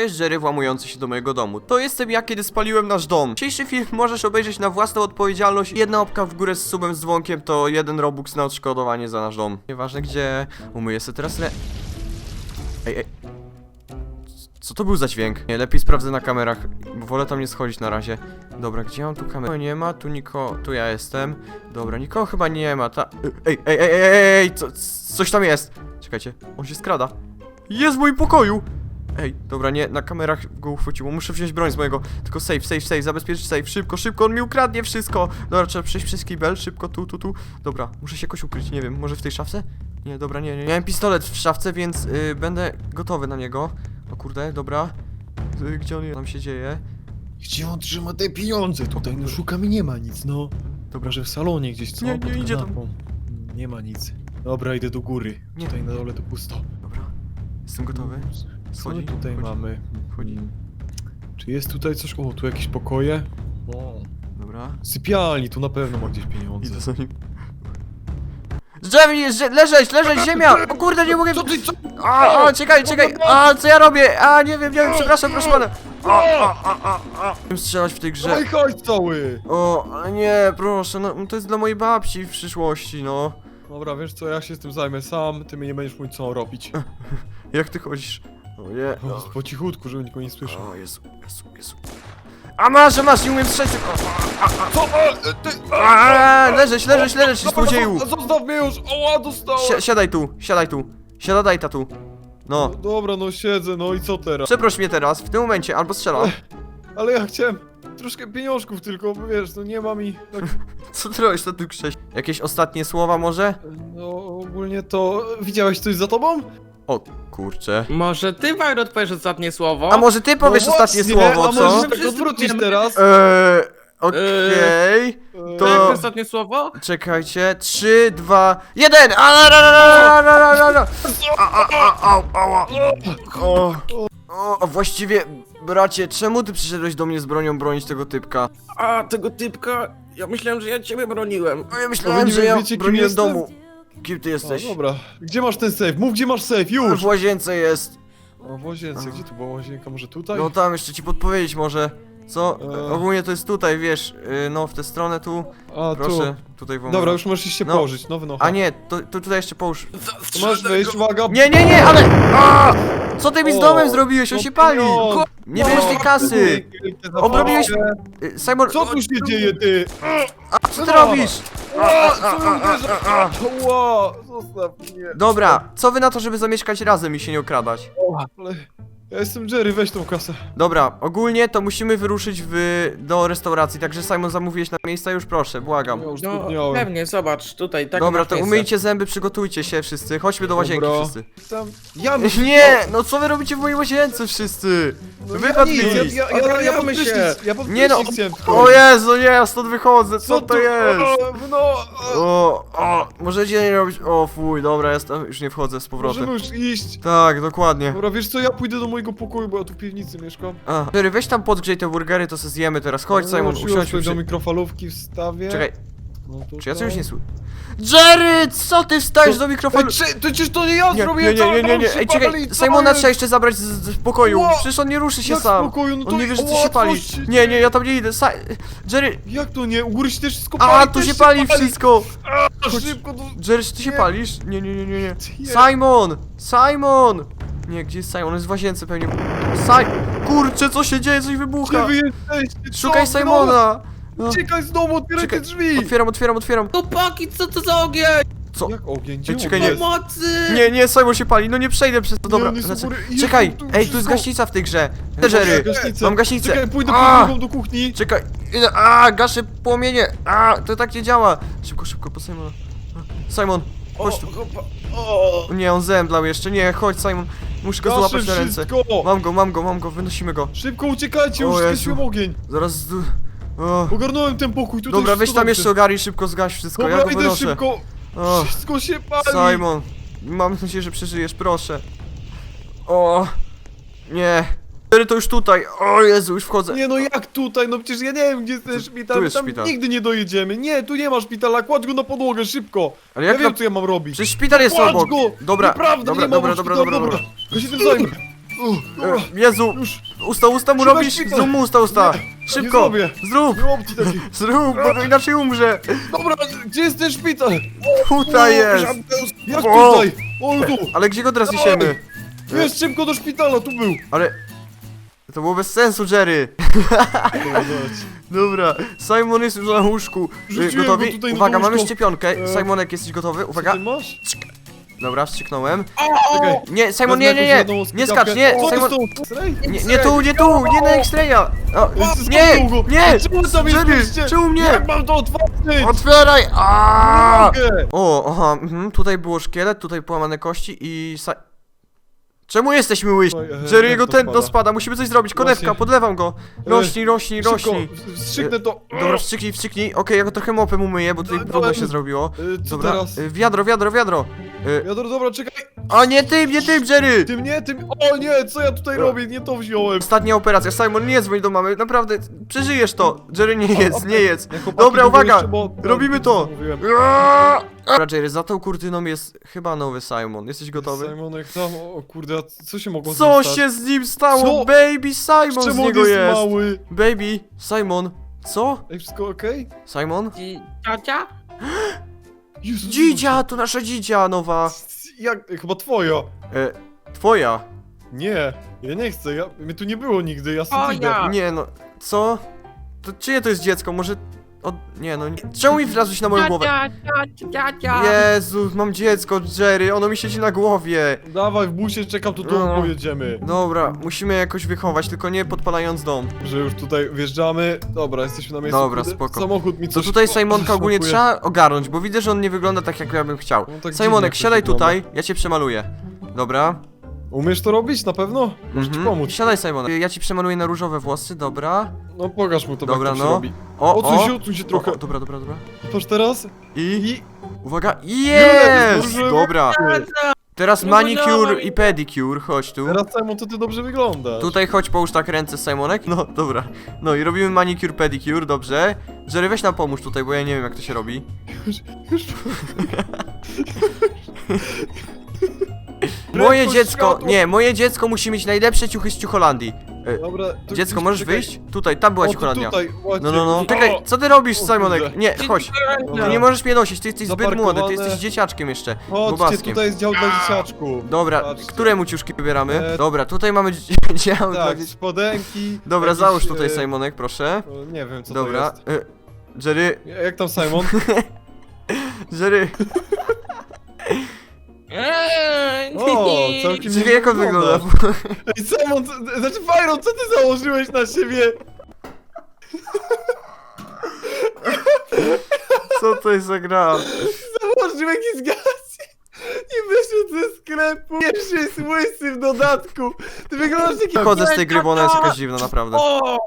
jest Jerry włamujący się do mojego domu. To jestem ja, kiedy spaliłem nasz dom. Dzisiejszy film możesz obejrzeć na własną odpowiedzialność. Jedna łapka w górę z subem z dzwonkiem to jeden robux na odszkodowanie za nasz dom. Nieważne gdzie, umyję sobie teraz le... Ej, ej. Co to był za dźwięk? Nie, lepiej sprawdzę na kamerach, bo wolę tam nie schodzić na razie. Dobra, gdzie mam tu kamerę? Nie ma, tu nikogo, tu ja jestem. Dobra, nikogo chyba nie ma, ta... Ej, ej, ej, ej, ej, ej, co, coś tam jest. Czekajcie, on się skrada. Jest w moim pokoju! Ej, dobra, nie, na kamerach go uchwyciło, muszę wziąć broń z mojego, tylko safe, safe, safe, zabezpieczyć safe, szybko, szybko, on mi ukradnie wszystko! Dobra, trzeba przejść przez kibel, szybko, tu, tu, tu, dobra, muszę się jakoś ukryć, nie wiem, może w tej szafce? Nie, dobra, nie, nie, miałem pistolet w szafce, więc y, będę gotowy na niego. O kurde, dobra, y, gdzie on jest, tam się dzieje? Gdzie on trzyma te pieniądze? Tutaj no szukam i nie ma nic, no. Dobra, że w salonie gdzieś, co? Nie, nie Pod idzie tam. kanapą. Nie ma nic. Dobra, idę do góry. Nie. Tutaj na dole to pusto. Dobra, jestem gotowy. Co Wchodzi, my tutaj wchodzi. mamy? Wchodzi. Mm. Czy jest tutaj coś? O, tu jakieś pokoje? O. Dobra, Sypialni, tu na pewno ma gdzieś pieniądze. idę za nim. Drzewi, leżeć, leżeć, ziemia! O kurde, nie mogę... Co ty, co? A, a, czekaj, czekaj, a, co ja robię? A, nie wiem, nie wiem, przepraszam, proszę pana. A, a, a, a, a. Strzelać w tej grze. Oj, chodź cały! O, nie, proszę, no, to jest dla mojej babci w przyszłości, no. Dobra, wiesz co, ja się z tym zajmę sam, ty mi nie będziesz mówić co robić. Jak ty chodzisz? O nie, O, po cichutku, żeby nikogo nie słyszał. o, Jezu, Jezu, Jezu. A masz, a masz, nie umiem strzelić. Co? A, ty... A, leżeć, leżeć, leżeć, złodzieju. Zostaw mnie już! Oła, dostałem! Si siadaj tu, siadaj tu, siadaj ta tu. No, Dobra, no siedzę, no i co teraz? przeproś mnie teraz, w tym momencie, albo strzelam. Ale ja chciałem troszkę pieniążków tylko, bo wiesz, no nie ma mi tak, Co ty robisz na tym krześ? Jakieś ostatnie słowa może? no ogólnie to... Widziałeś coś za tobą? O kurczę. Może ty, Wajrot, powiesz ostatnie słowo? A może ty powiesz No ostatnie słowo, A co? może tak Wszyscy teraz? Eee, okej. E, to e, to- Powiesz ostatnie słowo? Czekajcie. 3, 2, 1! O, o, a właściwie, bracie, czemu ty przyszedłeś do mnie z bronią bronić tego typka? A, tego typka, ja myślałem, że ja ciebie broniłem. No ja myślałem, że ja wiecie, kim broniłem jestem? domu. Kim ty O, jesteś? dobra. Gdzie masz ten safe? Mów, gdzie masz safe, już! W łazience jest. O, w łazience, gdzie tu była łazienka? Może tutaj? No tam jeszcze ci podpowiedzieć może. Co? E. Ogólnie to jest tutaj, wiesz, y, no w tę stronę tu. A, Proszę, tutaj tu. wam. Dobra, już możesz się No. położyć, nowy no. A nie, to, to tutaj jeszcze połóż. To masz wejść, uwaga! Nie, nie, nie, ale... A! Co ty mi z O, domem zrobiłeś? On no się pali! pieniądze. Nie bierzesz tej kasy! Obrobiłeś-. Y, Simon, Co tu się dzieje, ty? a co ty robisz? Co uderza? Ła, zostaw mnie. Dobra, co wy na to, żeby zamieszkać razem i się nie okradać? Ale ja jestem Jerry, weź tą kasę. Dobra, ogólnie to musimy wyruszyć w, do restauracji, także Simon zamówiłeś na miejsca już proszę, błagam. Ja już No, pewnie, zobacz, tutaj, tak Dobra, masz to miejsce. umyjcie zęby, przygotujcie się wszyscy, chodźmy do łazienki Dobra. wszyscy. Tam, ja Nie, no co wy robicie w mojej łazience wszyscy? no, Wypadli! Ja, ja, ja, ja, pod się. prysznic, ja pod Nie no, prysznic chciałem tylko. o Jezu, nie, ja stąd wychodzę, co to jest? O, No, o, O, o, możecie nie robić, o fuj, dobra, ja tam już nie wchodzę z powrotem. możemy już iść. Tak, dokładnie. Dobra, wiesz co, ja pójdę do mojego pokoju, bo ja tu w piwnicy mieszkam. A, Jerry, weź tam podgrzej te burgery, to se zjemy teraz. Chodź, No, Simon, usiądźmy już do przy... mikrofalówki wstawię. Czekaj, No, czy ja coś tutaj. nie słyszę? Jerry, co ty wstajesz do mikrofonu? Ej, czy, to przecież to nie ja Nie, nie, zrobiłem, nie, nie, nie, nie, ej, czekaj, Simona trzeba jeszcze zabrać z, z pokoju, przecież on nie ruszy się Jak w sam. pokoju? No to On nie wie, że ty się pali. Nie, nie, ja tam nie idę, Sa Jerry, Jak to nie? U góry się też wszystko a, tu też się pali wszystko. Chodź szybko. Jerry, czy ty się Nie. palisz? Nie, nie, nie, nie, nie. Nie. Simon! Simon! Nie, gdzie jest Simon? On jest w łazience pewnie. Si Kurczę, co się dzieje? Coś Gdzie wybucha! wy jesteście? Szukaj Co? Simona! No. Uciekaj z domu, otwieraj te Czekaj, drzwi! Otwieram, otwieram, otwieram. Chłopaki, co to za ogień? Co? Jak ogień? Gdzie Ej, czekaj, nie. jest? Pomocy! Nie, nie, Simon się pali, no nie przejdę przez to, Nie, dobra. on jest u góry. Jezu, czekaj, tu ej, tu jest wszystko. gaśnica w tej grze. Mam Jerry, gaśnicę. mam gaśnicę. Czekaj, pójdę A! pod drugą do kuchni. czekaj, idę, a, gaszę płomienie, a, to tak nie działa. Szybko, szybko, po Simona. Simon, chodź tu. chopa- o. O Nie, on zemdlał jeszcze, nie, chodź Simon, muszę go Gaszę złapać na ręce. wszystko. Mam go, mam go, mam go, wynosimy go. Szybko uciekajcie, już Jezu. skreśliłem ogień. Zaraz, z- o. Ogarnąłem ten pokój, tutaj Dobra, weź tam dobrze. jeszcze ogarnij szybko, zgaś wszystko, Dobra, ja go idę wynoszę. szybko. O, Wszystko się pali. Simon, mam nadzieję, że przeżyjesz, proszę. O, nie. Jerry, to już tutaj, o Jezu, już wchodzę. Nie no jak tutaj, no przecież ja nie wiem gdzie jest ten szpital, tu jest tam szpital. nigdy nie dojedziemy. Nie, tu nie ma szpitala, kładź go na podłogę, szybko. Ale Ja jak wiem na... co ja mam robić. Przecież szpital jest Kładź obok. go! Dobra, Naprawdę dobra, nie ma dobra, dobra, szpitala, dobra, dobra. Ja się tym zajmę. dobra. E, Jezu, Już, usta, usta mu Trzymaj robisz, zrób mu usta, usta. Nie Szybko, zrobię. zrób, zrób, bo inaczej umrze. Dobra, gdzie jest ten szpital? Tutaj jest. O! tutaj! O, tu! Ale gdzie go teraz niesiemy? Jest szybko do szpitala, tu był! Ale... To było bez sensu, Jerry. Dobra, Simon jest już na łóżku. Y, Rzuciłem Gotowi? go tutaj na Uwaga, mamy łóżko. szczepionkę. E. Simonek, jesteś gotowy? Co Uwaga. ty masz? Dobra, wstrzyknąłem. Czekaj. Nie, Simon, nie, nie, nie! Nie skacz, nie! Simon... Nie, nie tu, nie tu, nie na X-raya! O, Nie, nie! Czemu tam Jerry, czemu mnie? Jak mam to otworzyć? Otwieraj! Aaaa! O, aha, mhm, tutaj było szkielet, tutaj połamane kości i... Sa... Czemu jesteśmy łysi? Oj, e, Jerry, jak jego to tętno spada? spada, musimy coś zrobić. Konewka, Właśnie. podlewam go. Rośnij, rośnij, Szybko, rośnij. Wstrzyknę to. Dobra, wstrzyknij, wstrzyknij. Okej, ja go trochę mopem umyję, bo tutaj brudno dałem. się zrobiło. Y, Co Dobra, teraz? y, wiadro, wiadro, wiadro. Y, Ja dobra, czekaj. A nie tym, nie tym, Jerry! Tym nie, tym. O nie, co ja tutaj robię? Nie to wziąłem. Ostatnia operacja, Simon, nie dzwoń do mamy, naprawdę, przeżyjesz to. Jerry, nie jedz, nie jedz. Chłopaki, Dobra, uwaga, robimy to. Mówiłem. Jerry, za tą kurtyną jest chyba nowy Simon. Jesteś gotowy? Simonek tam, o kurde, a co się mogło Co stać? się z nim stało? Co? Baby Simon z Czemu on niego jest, jest. mały? Baby, Simon. Co? Ej, wszystko okej? Simon? Ciocia? Jezus, Dzidzia, to nasza dzidzia nowa. Jak, chyba twoja. E, twoja. Nie, ja nie chcę, ja, mnie tu nie było nigdy, ja ja. Nie no, co? To czyje to jest dziecko? Może... O, nie no, nie. czemu mi wlazłeś na moją głowę? Ciocia. Jezu, mam dziecko, Jerry, ono mi siedzi na głowie. Dawaj, w busie czekam, to domu No. pojedziemy. Dobra, musimy jakoś wychować, tylko nie podpalając dom. Że już tutaj wjeżdżamy. Dobra, jesteśmy na miejscu. Dobra, Kurde, spoko. Samochód mi To coś... tutaj Simonka ogólnie trzeba ogarnąć, bo widzę, że on nie wygląda tak, jak ja bym chciał. No tak dziwnie Simonek, jakoś siadaj wygląda. tutaj, ja cię przemaluję. Dobra. Umiesz to robić, na pewno? Możesz ci Mhm. pomóc. Siadaj, Simonek. Ja ci przemaluję na różowe włosy, dobra. No pokaż mu to, Dobra, jak to no. się robi. O, Odsuń się, odsuń się trochę. O, dobra, dobra, dobra. Patrz teraz. I... I... Uwaga, Jest, dobrze. Dobra. Teraz manicure i pedicure, chodź tu. Teraz Simon, to ty dobrze wyglądasz. Tutaj chodź, połóż tak ręce, Simonek. No, dobra. No i robimy manicure, pedicure, dobrze. Jerry, weź nam pomóż tutaj, bo ja nie wiem, jak to się robi. Moje Prędkość dziecko, światła. nie, moje dziecko musi mieć najlepsze ciuchy z Ciucholandii. E, Dobra, to Dziecko, gdzieś- możesz czekaj. wyjść? Tutaj, tam była O, to Ciucholandia. tutaj, właśnie. No, no, no. Czekaj, co ty robisz, O Simonek? kurde. Nie, chodź. Ty nie możesz mnie nosić, ty jesteś zbyt młody, ty Zaparkowane. jesteś dzieciaczkiem jeszcze. Chodźcie, Bobaskiem. tutaj jest dział dla dzieciaczków. Dobra, Patrzcie. któremu ciuszki wybieramy? E, Dobra, tutaj mamy dzi- dział dla Tak, dzieci. spodenki. Dobra, jakiś, załóż tutaj e, Simonek, proszę. o, Nie wiem, co Dobra. to jest. e, Jerry, Jak tam Simon? Jerry, Eee, O, całkiem Czekaj, jak on wygląda? Ej, Simon, co- znaczy Byron, co ty założyłeś na siebie? Co to jest za gra? Założyłeś jakiś gaz i wyszedł ze sklepu. Jeszcze jest łysy w dodatku. Ty wyglądasz jak Chodzę z tej gry, bo ona jest jakaś dziwna, naprawdę. O!